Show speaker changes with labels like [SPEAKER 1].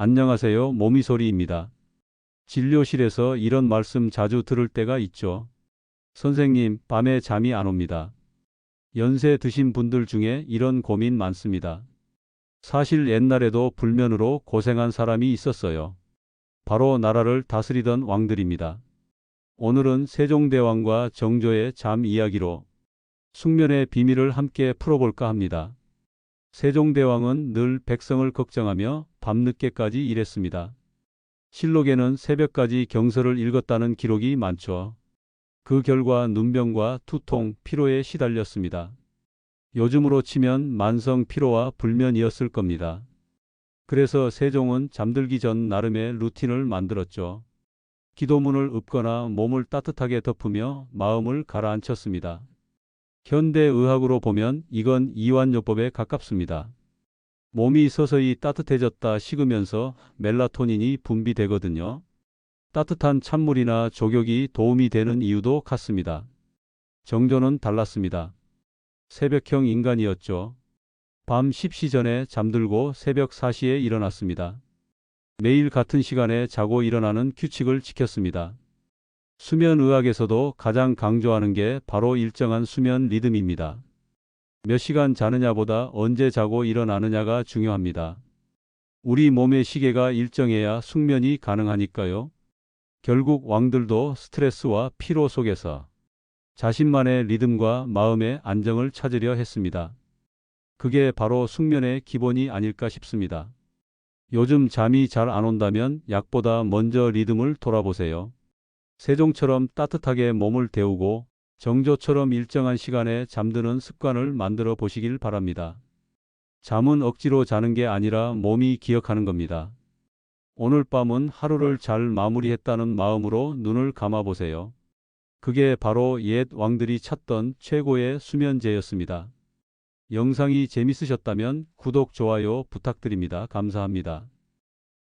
[SPEAKER 1] 안녕하세요. 모미소리입니다. 진료실에서 이런 말씀 자주 들을 때가 있죠. 선생님, 밤에 잠이 안 옵니다. 연세 드신 분들 중에 이런 고민 많습니다. 사실 옛날에도 불면으로 고생한 사람이 있었어요. 바로 나라를 다스리던 왕들입니다. 오늘은 세종대왕과 정조의 잠 이야기로 숙면의 비밀을 함께 풀어볼까 합니다. 세종대왕은 늘 백성을 걱정하며 밤늦게까지 일했습니다. 실록에는 새벽까지 경서를 읽었다는 기록이 많죠. 그 결과 눈병과 두통, 피로에 시달렸습니다. 요즘으로 치면 만성 피로와 불면이었을 겁니다. 그래서 세종은 잠들기 전 나름의 루틴을 만들었죠. 기도문을 읊거나 몸을 따뜻하게 덮으며 마음을 가라앉혔습니다. 현대 의학으로 보면 이건 이완요법에 가깝습니다. 몸이 서서히 따뜻해졌다 식으면서 멜라토닌이 분비되거든요. 따뜻한 찬물이나 족욕이 도움이 되는 이유도 같습니다. 정조는 달랐습니다. 새벽형 인간이었죠. 밤 10시 전에 잠들고 새벽 4시에 일어났습니다. 매일 같은 시간에 자고 일어나는 규칙을 지켰습니다. 수면의학에서도 가장 강조하는 게 바로 일정한 수면 리듬입니다. 몇 시간 자느냐보다 언제 자고 일어나느냐가 중요합니다. 우리 몸의 시계가 일정해야 숙면이 가능하니까요. 결국 왕들도 스트레스와 피로 속에서 자신만의 리듬과 마음의 안정을 찾으려 했습니다. 그게 바로 숙면의 기본이 아닐까 싶습니다. 요즘 잠이 잘 안 온다면 약보다 먼저 리듬을 돌아보세요. 세종처럼 따뜻하게 몸을 데우고 정조처럼 일정한 시간에 잠드는 습관을 만들어 보시길 바랍니다. 잠은 억지로 자는 게 아니라 몸이 기억하는 겁니다. 오늘 밤은 하루를 잘 마무리했다는 마음으로 눈을 감아 보세요. 그게 바로 옛 왕들이 찾던 최고의 수면제였습니다. 영상이 재밌으셨다면 구독, 좋아요 부탁드립니다. 감사합니다.